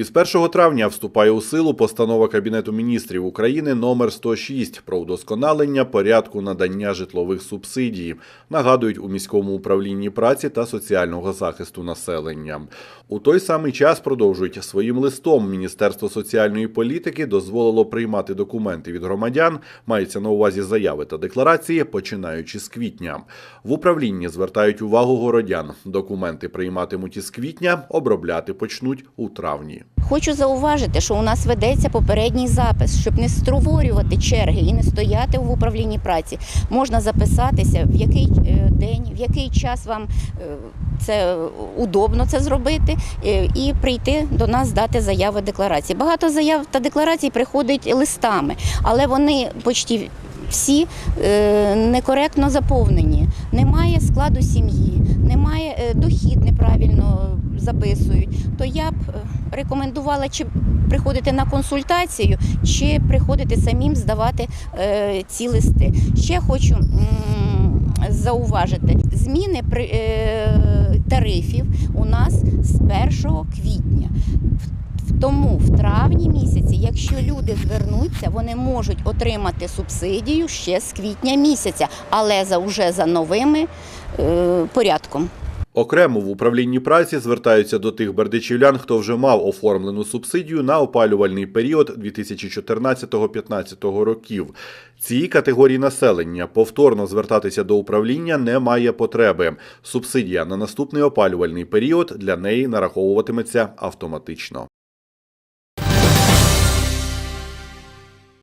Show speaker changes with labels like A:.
A: Із 1 травня вступає у силу постанова Кабінету міністрів України номер 106 про удосконалення порядку надання житлових субсидій, нагадують у міському управлінні праці та соціального захисту населення. У той самий час продовжують своїм листом Міністерство соціальної політики дозволило приймати документи від громадян, мається на увазі заяви та декларації, починаючи з квітня. В управлінні звертають увагу городян. Документи прийматимуть із квітня, обробляти почнуть у травні.
B: Хочу зауважити, що у нас ведеться попередній запис, щоб не створювати черги і не стояти в управлінні праці. Можна записатися, в який е, день, в який час вам е, це удобно це зробити, е, і прийти до нас здати заяви декларації. Багато заяв та декларацій приходить листами, але вони почті всі е, некоректно заповнені. Немає складу сім'ї, немає е, дохід неправильно записують. То я б е, рекомендувала чи приходити на консультацію, чи приходити самим здавати ці листи. Ще хочу зауважити зміни тарифів у нас з 1 квітня. Тому в травні місяці, якщо люди звернуться, вони можуть отримати субсидію ще з квітня місяця, але за уже за новими е, порядком.
A: Окремо в управлінні праці звертаються до тих бердичівлян, хто вже мав оформлену субсидію на опалювальний період 2014-2015 років. Цій категорії населення повторно звертатися до управління немає потреби. Субсидія на наступний опалювальний період для неї нараховуватиметься автоматично.